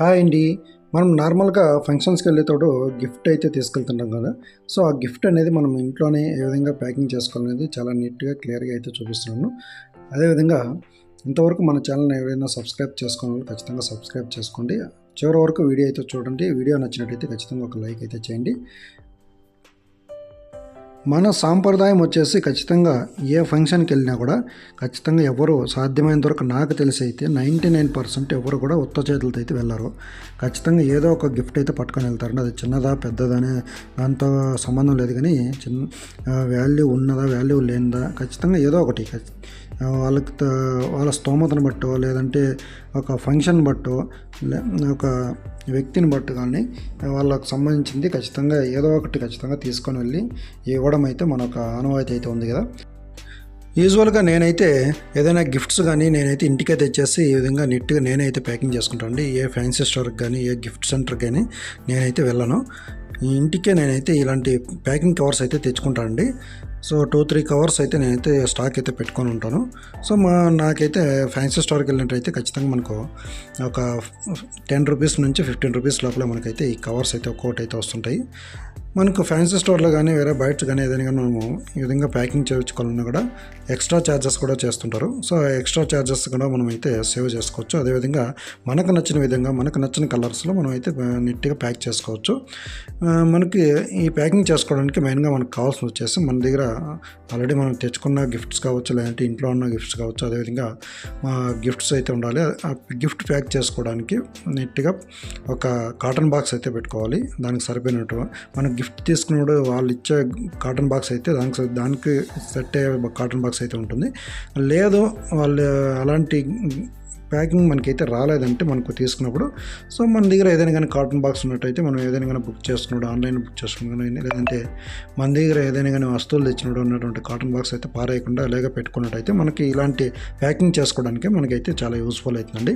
Hi అండి. మనం నార్మల్గా ఫంక్షన్స్కి వెళ్ళేటప్పుడు గిఫ్ట్ అయితే తీసుకెళ్తుంటాం కదా. సో ఆ గిఫ్ట్ అనేది మనం ఇంట్లోనే ఏ విధంగా ప్యాకింగ్ చేసుకోవాలనేది చాలా నీట్గా క్లియర్గా అయితే చూపిస్తున్నాను. అదేవిధంగా ఇంతవరకు మన ఛానల్ని ఎవరైనా సబ్స్క్రైబ్ చేసుకోవాలి ఖచ్చితంగా సబ్స్క్రైబ్ చేసుకోండి. చివరి వరకు వీడియో అయితే చూడండి. వీడియో నచ్చినట్టయితే ఖచ్చితంగా ఒక లైక్ అయితే చేయండి. మన సాంప్రదాయం వచ్చేసి ఖచ్చితంగా ఏ ఫంక్షన్కి వెళ్ళినా కూడా ఖచ్చితంగా ఎవరు సాధ్యమైనంత వరకు నాకు తెలిసి అయితే నైంటీ నైన్ పర్సెంట్ ఎవరు కూడా ఉత్త చేతులతో అయితే వెళ్ళరు. ఖచ్చితంగా ఏదో ఒక గిఫ్ట్ అయితే పట్టుకొని వెళ్తారు. అది చిన్నదా పెద్దదనే దాంతో సంబంధం లేదు కానీ చిన్న వాల్యూ ఉన్నదా వాల్యూ లేనిదా ఖచ్చితంగా ఏదో ఒకటి. వాళ్ళకి వాళ్ళ స్తోమతను బట్టో లేదంటే ఒక ఫంక్షన్ బట్టో ఒక వ్యక్తిని బట్టు కానీ వాళ్ళకు సంబంధించింది ఖచ్చితంగా ఏదో ఒకటి ఖచ్చితంగా తీసుకొని వెళ్ళి ఇవ్వడం అయితే మన ఒక ఆనవాయితీ అయితే ఉంది కదా. యూజువల్గా నేనైతే ఏదైనా గిఫ్ట్స్ కానీ నేనైతే ఇంటికే తెచ్చేసి ఈ విధంగా నీట్గా నేనైతే ప్యాకింగ్ చేసుకుంటాను అండి. ఏ ఫ్యాన్సీ స్టోర్కి కానీ ఏ గిఫ్ట్ సెంటర్కి కానీ నేనైతే వెళ్ళను. ఈ ఇంటికే నేనైతే ఇలాంటి ప్యాకింగ్ కవర్స్ అయితే తెచ్చుకుంటానండి సో టూ త్రీ కవర్స్ అయితే నేనైతే స్టాక్ అయితే పెట్టుకొని ఉంటాను. సో మా నాకైతే ఫ్యాన్సీ స్టోర్కి వెళ్ళినట్టయితే ఖచ్చితంగా మనకు ఒక టెన్ రూపీస్ నుంచి ఫిఫ్టీన్ రూపీస్ లోపల మనకైతే ఈ కవర్స్ అయితే ఒక్కొక్కటి అయితే వస్తుంటాయి. మనకు ఫ్యాన్సీ స్టోర్లో కానీ వేరే బయట కానీ ఏదైనా కానీ మనము ఈ విధంగా ప్యాకింగ్ చేయించుకోవాలన్నా కూడా ఎక్స్ట్రా ఛార్జెస్ కూడా చేస్తుంటారు. సో ఎక్స్ట్రా ఛార్జెస్ కూడా మనం అయితే సేవ్ చేసుకోవచ్చు. అదేవిధంగా మనకు నచ్చిన విధంగా మనకు నచ్చిన కలర్స్లో మనం అయితే నీట్గా ప్యాక్ చేసుకోవచ్చు. మనకి ఈ ప్యాకింగ్ చేసుకోవడానికి మెయిన్గా మనకు కావాల్సిన వచ్చేసి మన దగ్గర ఆల్రెడీ మనం తెచ్చుకున్న గిఫ్ట్స్ కావచ్చు లేదంటే ఇంట్లో ఉన్న గిఫ్ట్స్ కావచ్చు అదేవిధంగా మా గిఫ్ట్స్ అయితే ఉండాలి. ఆ గిఫ్ట్ ప్యాక్ చేసుకోవడానికి నీట్గా ఒక కాటన్ బాక్స్ అయితే పెట్టుకోవాలి. దానికి సరిపోయినట్టు మనకు గిఫ్ట్ తీసుకున్నప్పుడు వాళ్ళు ఇచ్చే కాటన్ బాక్స్ అయితే దానికి దానికి సెట్ అయ్యే కాటన్ బాక్స్ అయితే ఉంటుంది. లేదు వాళ్ళు అలాంటి ప్యాకింగ్ మనకైతే రాలేదంటే మనకు తీసుకున్నప్పుడు సో మన దగ్గర ఏదైనా కానీ కాటన్ బాక్స్ ఉన్నట్టయితే మనం ఏదైనా కానీ బుక్ చేసుకున్నాడు ఆన్లైన్ బుక్ చేసుకున్నాడు కానీ లేదంటే మన దగ్గర ఏదైనా కానీ వస్తువులు తెచ్చినప్పుడు ఉన్నటువంటి కాటన్ బాక్స్ అయితే పారేయకుండా లేక పెట్టుకున్నట్టయితే మనకి ఇలాంటి ప్యాకింగ్ చేసుకోవడానికి మనకైతే చాలా యూస్ఫుల్ అవుతుందండి.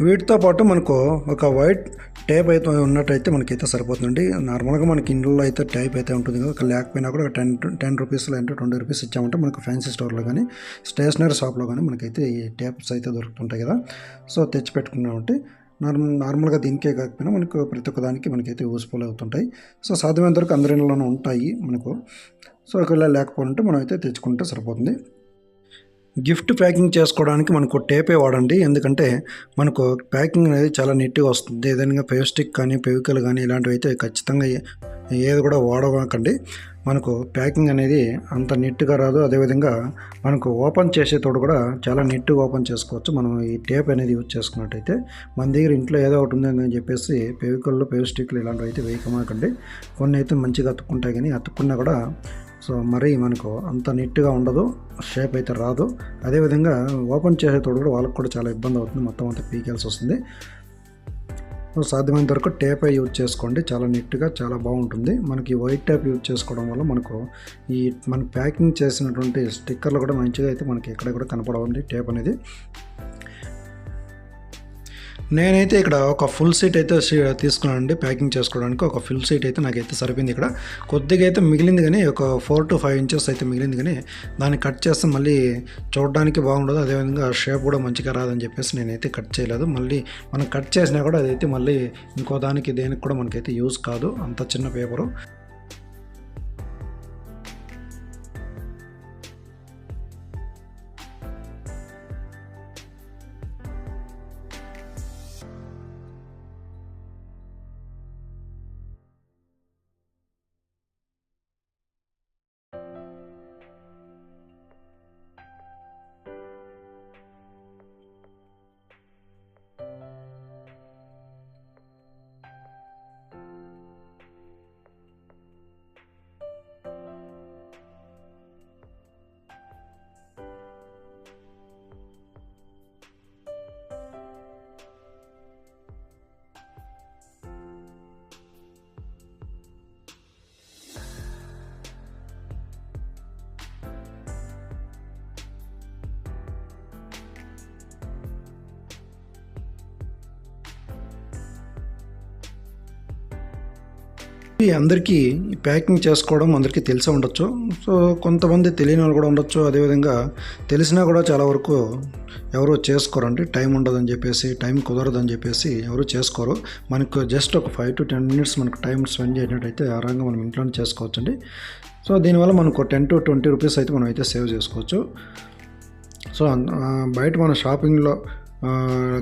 వీటితో పాటు మనకు ఒక వైట్ టేప్ అయితే ఉన్నట్టయితే మనకైతే సరిపోతుందండి. నార్మల్గా మనకి ఇంట్లో అయితే టైప్ అయితే ఉంటుంది కదా ఒక లేకపోయినా కూడా టెన్ టెన్ రూపీస్ లేదంటే ట్వంటీ రూపీస్ ఇచ్చామంటే మనకు ఫ్యాన్సీ స్టోర్లో కానీ స్టేషనరీ షాప్లో కానీ మనకైతే ఈ టైప్స్ అయితే దొరుకుతుంటాయి కదా. సో తెచ్చి పెట్టుకున్నామంటే నార్మల్ నార్మల్గా దీనికే కాకపోయినా మనకు ప్రతి ఒక్క దానికి మనకైతే యూస్ఫుల్ అవుతుంటాయి. సో సాధ్యమైనంత వరకు అందరి ఉంటాయి మనకు. సో ఒకవేళ లేకపోతే మనం అయితే తెచ్చుకుంటే సరిపోతుంది. గిఫ్ట్ ప్యాకింగ్ చేసుకోవడానికి మనకు టేపే వాడండి. ఎందుకంటే మనకు ప్యాకింగ్ అనేది చాలా నీట్గా వస్తుంది. ఏదైనా ఫెవిస్టిక్ కానీ ఫెవికల్ కానీ ఇలాంటివి అయితే ఖచ్చితంగా ఏది కూడా వాడకండి మనకు ప్యాకింగ్ అనేది అంత నీట్గా రాదు. అదేవిధంగా మనకు ఓపెన్ చేసేటప్పుడు కూడా చాలా నీట్గా ఓపెన్ చేసుకోవచ్చు. మనం ఈ టేప్ అనేది యూజ్ చేసుకున్నట్టయితే మన దగ్గర ఇంట్లో ఏదో ఒకటి ఉందని చెప్పేసి పెవికల్లో పెవిస్టిక్లు ఇలాంటివి అయితే వేయకమాకండి. కొన్ని అయితే మంచిగా అతుక్కుంటాయి కానీ అతుక్కున్నా కూడా సో మరి మనకు అంత నీట్గా ఉండదు షేప్ అయితే రాదు. అదేవిధంగా ఓపెన్ చేసేటప్పుడు కూడా వాళ్ళకి కూడా చాలా ఇబ్బంది అవుతుంది. మొత్తం అంతా పీకాల్సి వస్తుంది. సాధ్యమైనంత వరకు టేప్ యూజ్ చేసుకోండి. చాలా నీట్గా చాలా బాగుంటుంది. మనకి వైట్ టేప్ యూజ్ చేసుకోవడం వల్ల మనకు ఈ మన ప్యాకింగ్ చేసినటువంటి స్టిక్కర్లు కూడా మంచిగా అయితే మనకి ఎక్కడ కూడా కనపడవండి టేప్ అనేది. నేనైతే ఇక్కడ ఒక ఫుల్ సీట్ అయితే తీసుకున్నానండి. ప్యాకింగ్ చేసుకోవడానికి ఒక ఫుల్ సీట్ అయితే నాకైతే సరిపోయింది ఇక్కడ. కొద్దిగా అయితే మిగిలింది కానీ ఒక ఫోర్ టు ఫైవ్ ఇంచెస్ అయితే మిగిలింది కానీ దాన్ని కట్ చేస్తే మళ్ళీ చూడడానికి బాగుండదు. అదేవిధంగా షేప్ కూడా మంచిగా రాదని చెప్పేసి నేనైతే కట్ చేయలేదు. మళ్ళీ మనం కట్ చేసినా కూడా అదైతే మళ్ళీ ఇంకో దానికి దేనికి కూడా మనకైతే యూజ్ కాదు. అంత చిన్న పేపరు ఇవి అందరికీ ప్యాకింగ్ చేసుకోవడం అందరికీ తెలిసే ఉండొచ్చు. సో కొంతమంది తెలియని వాళ్ళు కూడా ఉండొచ్చు. అదేవిధంగా తెలిసినా కూడా చాలా వరకు ఎవరు చేసుకోరండి. టైం ఉండదని చెప్పేసి టైం కుదరదని చెప్పేసి ఎవరు చేసుకోరు. మనకు జస్ట్ ఒక ఫైవ్ టు టెన్ మినిట్స్ మనకు టైం స్పెండ్ చేసినట్టయితే ఆరాంగా మనం ఇంట్లోనే చేసుకోవచ్చండి. సో దీనివల్ల మనకు టెన్ టు ట్వంటీ రూపీస్ అయితే మనం అయితే సేవ్ చేసుకోవచ్చు. సో బయట మన షాపింగ్లో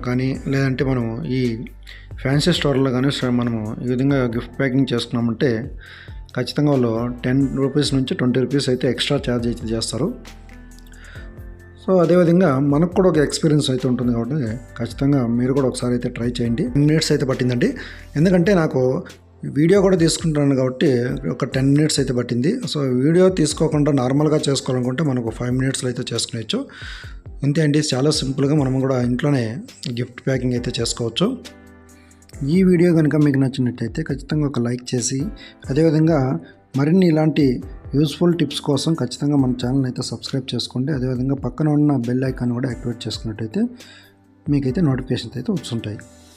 కానీ లేదంటే మనం ఈ ఫ్యాన్సీ స్టోర్లో కానీ మనము ఈ విధంగా గిఫ్ట్ ప్యాకింగ్ చేసుకున్నామంటే ఖచ్చితంగా వాళ్ళు టెన్ రూపీస్ నుంచి ట్వంటీ రూపీస్ అయితే ఎక్స్ట్రా ఛార్జ్ అయితే చేస్తారు. సో అదేవిధంగా మనకు కూడా ఒక ఎక్స్పీరియన్స్ అయితే ఉంటుంది కాబట్టి ఖచ్చితంగా మీరు కూడా ఒకసారి అయితే ట్రై చేయండి. మినిట్స్ అయితే పట్టిందండి. ఎందుకంటే నాకు వీడియో కూడా తీసుకుంటున్నాను కాబట్టి ఒక టెన్ మినిట్స్ అయితే పట్టింది. సో వీడియో తీసుకోకుండా నార్మల్గా చేసుకోవాలనుకుంటే మనకు ఫైవ్ మినిట్స్లో అయితే చేసుకునేచ్చు అంతే అండి చాలా సింపుల్గా మనం కూడా ఇంట్లోనే గిఫ్ట్ ప్యాకింగ్ అయితే చేసుకోవచ్చు. ఈ వీడియో కనుక మీకు నచ్చినట్టయితే ఖచ్చితంగా ఒక లైక్ చేసి అదేవిధంగా మరిన్ని ఇలాంటి యూస్ఫుల్ టిప్స్ కోసం ఖచ్చితంగా మన ఛానల్ అయితే సబ్స్క్రైబ్ చేసుకోండి. అదేవిధంగా పక్కన ఉన్న బెల్ ఐకాన్ కూడా యాక్టివేట్ చేసుకున్నట్టయితే మీకైతే నోటిఫికేషన్స్ అయితే వస్తుంటాయి.